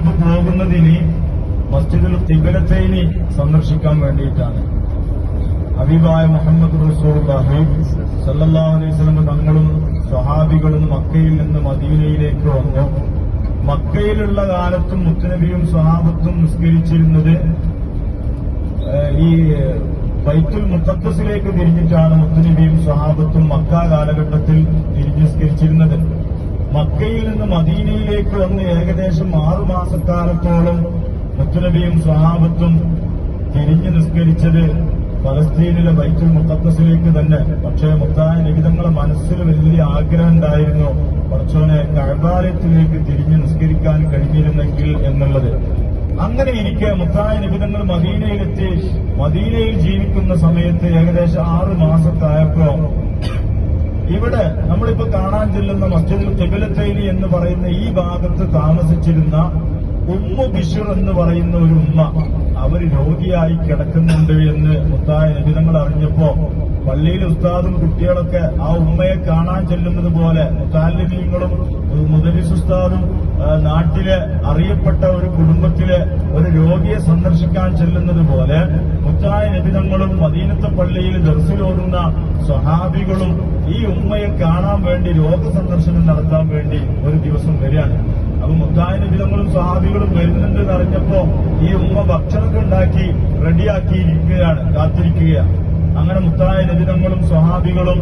നമ്മളിപ്പോ പോകുന്നത് ഇനി മസ്ജിദുൽ തിബലത്തേനി സന്ദർശിക്കാൻ വേണ്ടിയിട്ടാണ്. ഹബീബായ മുഹമ്മദ് റസൂലുള്ളാഹി സല്ലാ അലൈഹി വസല്ലം തങ്ങളും സ്വഹാബികളും മക്കയിൽ നിന്ന് മദീനയിലേക്ക് വന്നു. മക്കയിലുള്ള കാലത്തും മുത്തനബിയും സ്വഹാബത്തും നിസ്കരിച്ചിരുന്നത് ഈ ബൈത്തുൽ മുത്തസിലേക്ക് തിരിഞ്ഞിട്ടാണ് മുത്തനബിയും സ്വഹാബത്തും മക്ക കാലഘട്ടത്തിൽ തിരിഞ്ഞ് നിസ്കരിച്ചിരുന്നത്. മക്കയിൽ നിന്ന് മദീനയിലേക്ക് വന്ന് ഏകദേശം ആറു മാസക്കാലത്തോളം മുത്തുനബിയും സ്വഹാബത്തും തിരിഞ്ഞു നിസ്കരിച്ചത് ഫലസ്തീനിലെ ബൈത്തുൽ മുത്തപ്പസിലേക്ക് തന്നെ. പക്ഷേ മുത്തായ നിബിതങ്ങളെ മനസ്സിൽ വലിയ ആഗ്രഹം ഉണ്ടായിരുന്നു. കുറച്ചോനെ കഴബാലയത്തിലേക്ക് തിരിഞ്ഞു നിസ്കരിക്കാൻ കഴിഞ്ഞിരുന്നെങ്കിൽ എന്നുള്ളത്. അങ്ങനെ ഇരിക്കെ മുത്തായ നിബിതങ്ങൾ മദീനയിലെത്തി. മദീനയിൽ ജീവിക്കുന്ന സമയത്ത് ഏകദേശം ആറ് മാസത്തായപ്പോ ഇവിടെ നമ്മളിപ്പോ കാണാൻ ചെല്ലുന്ന മസ്ജിദിൽ കിബിലത്തൈനി എന്ന് പറയുന്ന ഈ ഭാഗത്ത് താമസിച്ചിരുന്ന ഉമ്മു ബിഷുർ എന്ന് പറയുന്ന ഒരു ഉമ്മ അവർ രോഗിയായി കിടക്കുന്നുണ്ട് എന്ന് മുത്തായ നിബിതങ്ങൾ അറിഞ്ഞപ്പോ പള്ളിയിൽ ഉസ്താദും കുട്ടികളൊക്കെ ആ ഉമ്മയെ കാണാൻ ചെല്ലുന്നത് പോലെ മുത്താലിമീങ്ങളും മുദരിസ് ഉസ്താദും നാട്ടിലെ അറിയപ്പെട്ട ഒരു കുടുംബത്തിൽ ഒരു രോഗിയെ സന്ദർശിക്കാൻ ചെല്ലുന്നത് പോലെ മുത്തായ നബിതങ്ങളും മദീനത്തെ പള്ളിയിൽ ദർസിലോടുന്ന സ്വഹാബികളും ഈ ഉമ്മയെ കാണാൻ വേണ്ടി രോഗ സന്ദർശനം നടത്താൻ വേണ്ടി ഒരു ദിവസം വരികയാണ്. അപ്പൊ മുത്തായ നബിതങ്ങളും സ്വഹാബികളും വരുന്നുണ്ട് എന്ന് അറിഞ്ഞപ്പോ ഈ ഉമ്മ ഭക്ഷണമൊക്കെ ഉണ്ടാക്കി റെഡിയാക്കിയിരിക്കുകയാണ് കാത്തിരിക്കുകയാണ്. അങ്ങനെ മുത്തായ നബിതങ്ങളും സ്വഹാബികളും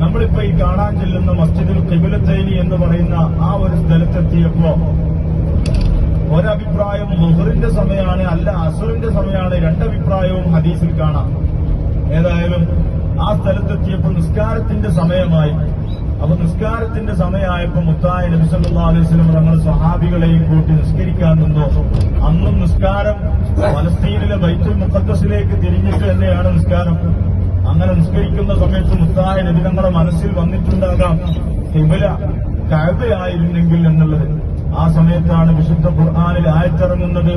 നമ്മളിപ്പോ ഈ കാണാൻ ചെല്ലുന്ന മസ്ജിദുൽ കിബിലത്തൈനി എന്ന് പറയുന്ന ആ ഒരു സ്ഥലത്തെത്തിയപ്പോ ഒരഭിപ്രായം മുഹറിന്റെ സമയമാണ് അല്ല അസുറിന്റെ സമയമാണ് രണ്ടഭിപ്രായവും ഹദീസിൽ കാണാം. ഏതായാലും ആ സ്ഥലത്തെത്തിയപ്പോൾ നിസ്കാരത്തിന്റെ സമയമായി. അപ്പൊ നിസ്കാരത്തിന്റെ സമയമായപ്പോ മുത്തായ നബി സല്ലല്ലാഹു അലൈഹി വസല്ലം തങ്ങൾ സ്വഹാബികളെയും കൂട്ടി നിസ്കരിക്കാൻ നിന്നു. അന്നും നിസ്കാരം പലസ്തീനിലെ ബൈത്തുൽ മുഖദ്ദസിലേക്ക് തിരിഞ്ഞിട്ട് തന്നെയാണ് നിസ്കാരം. അങ്ങനെ നിസ്കരിക്കുന്ന സമയത്ത് മുത്തായ നബി തങ്ങളുടെ മനസ്സിൽ വന്നിട്ടുണ്ടാകാം. കിബില കഴുതയായിരുന്നെങ്കിൽ എന്നുള്ളത്. ആ സമയത്താണ് വിശുദ്ധ ഖുർആാനിൽ ആയത്തിറങ്ങുന്നത്.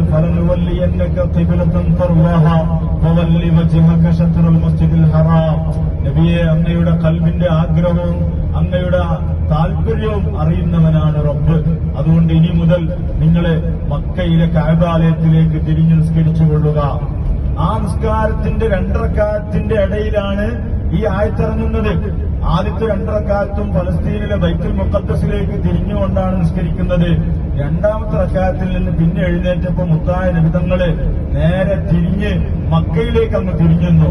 നബിയെ അങ്ങയുടെ കൽബിന്റെ ആഗ്രഹവും അങ്ങയുടെ താല്പര്യവും അറിയുന്നവനാണ് റബ്ബ്. അതുകൊണ്ട് ഇനി മുതൽ നിങ്ങളെ മക്കയിലെ കായതാലയത്തിലേക്ക് തിരിഞ്ഞു നിസ്കരിച്ചു കൊള്ളുക ആ നിസ്കാരത്തിന്റെ ഇടയിലാണ് ഈ ആയത്തിറങ്ങുന്നത്. ആദ്യത്തെ രണ്ടരക്കാലത്തും ഫലസ്തീനിലെ ബൈത്തുൽ മുഖദ്ദസിലേക്ക് തിരിഞ്ഞുകൊണ്ടാണ് നിസ്കരിക്കുന്നത്. രണ്ടാമത്തെ റക്കാലത്തിൽ നിന്ന് പിന്നെ എഴുന്നേറ്റപ്പോ മുത്തായ നിമിതങ്ങൾ നേരെ തിരിഞ്ഞ് മക്കയിലേക്ക് അങ്ങ് തിരിഞ്ഞു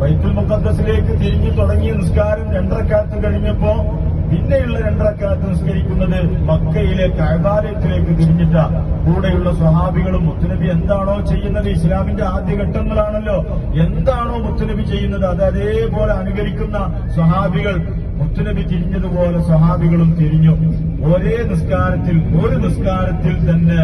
ബൈത്തുൽ മുഖദ്ദസിലേക്ക് തിരിഞ്ഞു തുടങ്ങിയ നിസ്കാരം രണ്ടരക്കാലത്ത് കഴിഞ്ഞപ്പോ പിന്നെയുള്ള രണ്ടരക്കാലത്ത് നിസ്കരിക്കുന്നത് മക്കയിലെ കൈബാലയത്തിലേക്ക് തിരിഞ്ഞിട്ട കൂടെയുള്ള സ്വഹാബികളും മുത്തുനബി എന്താണോ ചെയ്യുന്നത് ഇസ്ലാമിന്റെ ആദ്യഘട്ടങ്ങളാണല്ലോ എന്താണോ മുത്തുനബി ചെയ്യുന്നത് അത് അതേപോലെ അനുകരിക്കുന്ന സ്വഹാബികൾ മുത്തുനബി തിരിഞ്ഞതുപോലെ സ്വഹാബികളും തിരിഞ്ഞു. ഒരേ നിസ്കാരത്തിൽ ഒരു നിസ്കാരത്തിൽ തന്നെ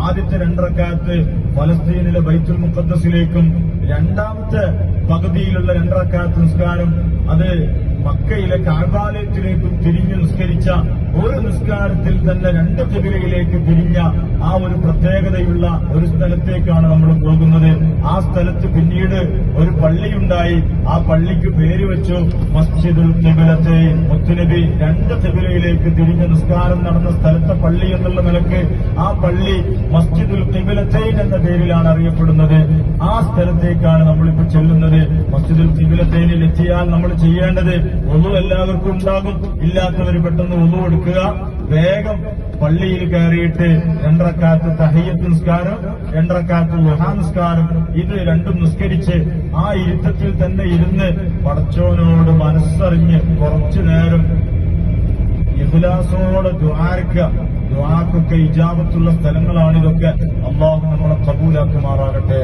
ആദ്യത്തെ രണ്ടരക്കാലത്ത് ഫലസ്തീനിലെ ബൈത്തുൽ മുഖദ്ദസിലേക്കും രണ്ടാമത്തെ പകുതിയിലുള്ള രണ്ടരക്കാലത്ത് നിസ്കാരം അത് മക്കയിലെ കാബാലയത്തിലേക്കും തിരിഞ്ഞു നിസ്കരിച്ച ഒരു നിസ്കാരത്തിൽ തന്നെ രണ്ട് കുതിരയിലേക്ക് തിരിഞ്ഞ ആ ഒരു പ്രത്യേകതയുള്ള ഒരു സ്ഥലത്തേക്കാണ് നമ്മൾ പോകുന്നത്. ആ സ്ഥലത്ത് പിന്നീട് ഒരു പള്ളിയുണ്ടായി. ആ പള്ളിക്ക് പേര് വെച്ചു മസ്ജിദുൽ കിബിലത്തെ മുത്തുനബി രണ്ട് കിബിലയിലേക്ക് തിരിഞ്ഞ നിസ്കാരം നടന്ന സ്ഥലത്തെ പള്ളി എന്നുള്ള നിലയ്ക്ക് ആ പള്ളി മസ്ജിദുൽ കിബിലത്തൈൻ എന്ന പേരിലാണ് അറിയപ്പെടുന്നത്. ആ സ്ഥലത്തേക്കാണ് നമ്മളിപ്പോൾ ചെല്ലുന്നത്. മസ്ജിദുൽ കിബിലത്തേനിൽ എത്തിയാൽ നമ്മൾ ചെയ്യേണ്ടത് ഒന്നു എല്ലാവർക്കും ഉണ്ടാകും. ഇല്ലാത്തവർ പെട്ടെന്ന് ഒന്നു കൊടുക്കുക വേഗം പള്ളിയിൽ കയറിയിട്ട് രണ്ടരക്കാലത്ത് തഹയ്യത്ത് നിസ്കാരം രണ്ടരക്കാലത്ത് ലുഹാ നിസ്കാരം. ഇത് രണ്ടും നിസ്കരിച്ച് ആ ഇരുത്തത്തിൽ തന്നെ ഇരുന്ന് പടച്ചോനോട് മനസ്സറിഞ്ഞ് കുറച്ചു നേരം ഇഖ്ലാസോടെ ദ്വാരക്ക ദ്വാക്കൊക്കെ ഇജാബത്തുള്ള സ്ഥലങ്ങളാണിതൊക്കെ. അള്ളാഹു നമ്മളെ കബൂലാക്കുമാറാകട്ടെ.